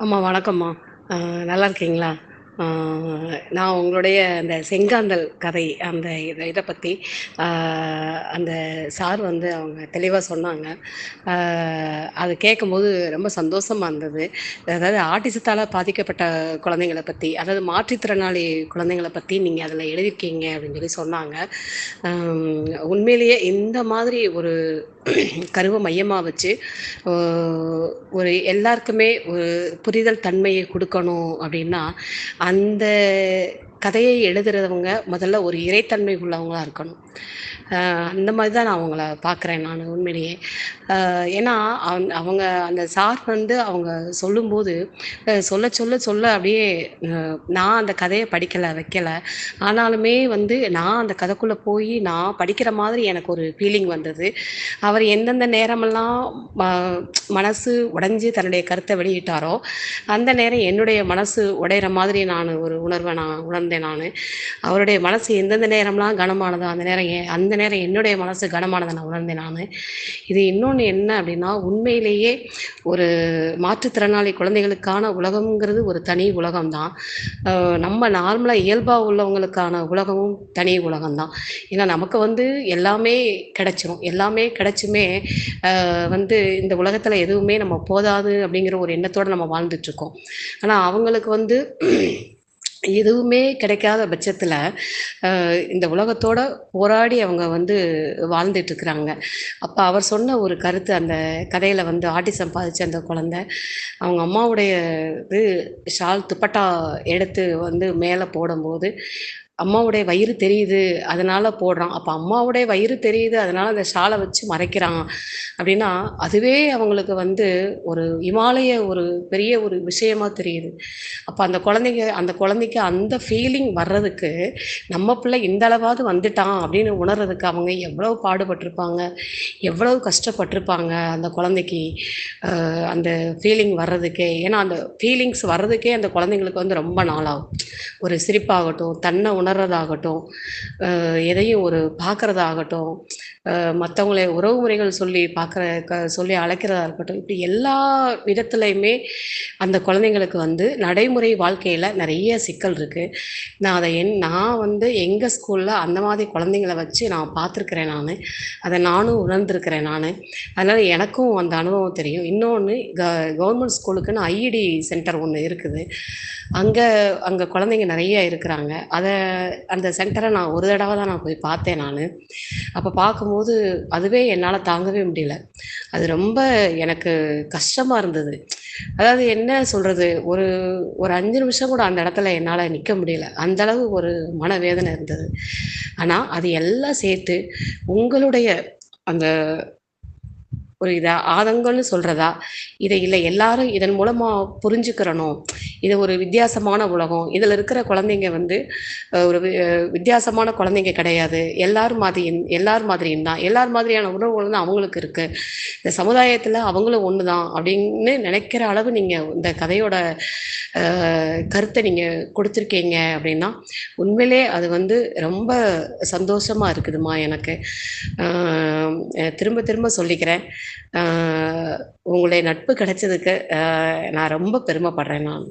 அம்மா வணக்கம்மா. நல்லா இருக்கீங்களா? நான் உங்களுடைய அந்த செங்காந்தல் கதை அந்த இதை இதை பற்றி அந்த சார் வந்து அவங்க தெளிவாக சொன்னாங்க. அது கேட்கும்போது ரொம்ப சந்தோஷமாக இருந்தது. அதாவது ஆட்டிசத்தால் பாதிக்கப்பட்ட குழந்தைங்களை பற்றி அதாவது மாற்றுத்திறனாளி குழந்தைங்கள பற்றி நீங்கள் அதில் எழுதியிருக்கீங்க அப்படின்னு சொல்லி சொன்னாங்க. உண்மையிலேயே இந்த மாதிரி ஒரு கருவை மையமாக வச்சு, ஒரு எல்லாருக்குமே ஒரு புரிதல் தன்மையை கொடுக்கணும் அப்படின்னா, அந்த கதையை எழுதுறவங்க முதல்ல ஒரு இறைத்தன்மை உள்ளவங்களா இருக்கணும். அந்த மாதிரி தான் நான் அவங்கள பார்க்குறேன் நான் உண்மையிலேயே. ஏன்னா, அந் அவங்க அந்த சார் வந்து அவங்க சொல்லும்போது, சொல்ல சொல்ல சொல்ல அப்படியே நான் அந்த கதையை படிக்கலை வைக்கலை ஆனாலுமே வந்து நான் அந்த கதைக்குள்ளே போய் நான் படிக்கிற மாதிரி எனக்கு ஒரு ஃபீலிங் வந்தது. அவர் எந்தெந்த நேரமெல்லாம் ம மனசு உடைஞ்சு தன்னுடைய கருத்தை வெளியிட்டாரோ, அந்த நேரம் என்னுடைய மனசு உடையிற மாதிரி நான் ஒரு உணர்வை நான் உணர்ந்தேன் நான் அவருடைய மனசு எந்தெந்த நேரம்லாம் கனமானதோ, அந்த நேரம் அந்த நேரம் என்னுடைய மனசு கனமானதை நான் உணர்ந்தேன் நான் இது இன்னொன்று என்ன அப்படின்னா, உண்மையிலேயே ஒரு மாற்றுத்திறனாளி குழந்தைகளுக்கான உலகம்ங்கிறது ஒரு தனி உலகம் தான். நம்ம நார்மலாக இயல்பாக உள்ளவங்களுக்கான உலகமும் தனி உலகம் தான். ஏன்னா, நமக்கு வந்து எல்லாமே கிடைச்சிரும். எல்லாமே கிடைச்சுமே, வந்து இந்த உலகத்தில் எதுவுமே நம்ம போதாது அப்படிங்கிற ஒரு எண்ணத்தோடு நம்ம வாழ்ந்துட்டுருக்கோம். ஆனால் அவங்களுக்கு வந்து எதுவுமே கிடைக்காத பட்சத்தில் இந்த உலகத்தோட போராடி அவங்க வந்து வாழ்ந்துட்டுருக்குறாங்க. அப்போ அவர் சொன்ன ஒரு கருத்து அந்த கதையில் வந்து ஆட்டிசம் பாதிச்ச அந்த குழந்தை, அவங்க அம்மாவுடைய இது ஷால் துப்பட்டா எடுத்து வந்து மேலே போடும்போது, அம்மாவுடைய வயிறு தெரியுது, அதனால போடுறான். அப்போ அம்மாவுடைய வயிறு தெரியுது, அதனால அந்த ஷாலை வச்சு மறைக்கிறான். அப்படின்னா, அதுவே அவங்களுக்கு வந்து ஒரு இமாலய ஒரு பெரிய ஒரு விஷயமா தெரியுது. அப்போ அந்த குழந்தைங்க அந்த குழந்தைக்கு அந்த ஃபீலிங் வர்றதுக்கு, நம்ம பிள்ளை இந்த அளவாவது வந்துட்டான் அப்படின்னு உணர்றதுக்கு அவங்க எவ்வளவு பாடுபட்டிருப்பாங்க எவ்வளவு கஷ்டப்பட்டிருப்பாங்க அந்த குழந்தைக்கு. அந்த ஃபீலிங் வர்றதுக்கே. ஏன்னா, அந்த ஃபீலிங்ஸ் வர்றதுக்கே அந்த குழந்தைங்களுக்கு வந்து ரொம்ப நாளாகும். ஒரு சிரிப்பாகட்டும், தன்னை உணர் உணர்றதாகட்டும், எதையும் ஒரு பார்க்குறதாகட்டும், மற்றவங்களை உறவு முறைகள் சொல்லி பார்க்குற க சொல்லி அழைக்கிறதா இருக்கட்டும், இப்படி எல்லா விதத்துலையுமே அந்த குழந்தைங்களுக்கு வந்து நடைமுறை வாழ்க்கையில் நிறைய சிக்கல் இருக்குது நான் அதை என் நான் வந்து எங்கள் ஸ்கூலில் அந்த மாதிரி குழந்தைங்கள வச்சு நான் பார்த்துருக்குறேன் நான் அதை நானும் உணர்ந்திருக்கிறேன் நான் அதனால் எனக்கும் அந்த அனுபவம் தெரியும். இன்னொன்று க கவர்மெண்ட் ஸ்கூலுக்குன்னு ஐஇடி சென்டர் ஒன்று இருக்குது. அங்கே அங்கே குழந்தைங்க நிறைய இருக்கிறாங்க. அதை அந்த சென்டரை நான் ஒரு தடவை தான் நான் போய் பார்த்தேன் நான் அப்போ பார்க்கும் பார்க்கும்போது, அதுவே என்னால் தாங்கவே முடியல. அது ரொம்ப எனக்கு கஷ்டமாக இருந்தது. அதாவது என்ன சொல்கிறது ஒரு ஒரு அஞ்சு நிமிஷம் கூட அந்த இடத்துல என்னால் நிற்க முடியல. அந்த அளவு ஒரு மனவேதனை இருந்தது. ஆனால் அது எல்லாம் சேர்த்து உங்களுடைய அந்த ஒரு இதாக ஆதங்கம்னு சொல்கிறதா இதை இல்லை எல்லாரும் இதன் மூலமாக புரிஞ்சுக்கிறணும். இது ஒரு வித்தியாசமான உலகம். இதில் இருக்கிற குழந்தைங்க வந்து ஒரு வித்தியாசமான குழந்தைங்க கிடையாது. எல்லார் மாதிரியும் எல்லார் மாதிரியும் தான். எல்லார் மாதிரியான உணர்வுகள் தான் அவங்களுக்கு இருக்குது இந்த சமுதாயத்தில் அவங்களும் ஒன்று தான் அப்படின்னு நினைக்கிற அளவு நீங்கள் இந்த கதையோட கருத்தை நீங்கள் கொடுத்துருக்கீங்க அப்படின்னா, உண்மையிலே அது வந்து ரொம்ப சந்தோஷமாக இருக்குதும்மா எனக்கு. திரும்ப திரும்ப சொல்லிக்கிறேன். உங்களுடைய நட்பு கிடைச்சதுக்கு நான் ரொம்ப பெருமைப்படுறேன் நான்.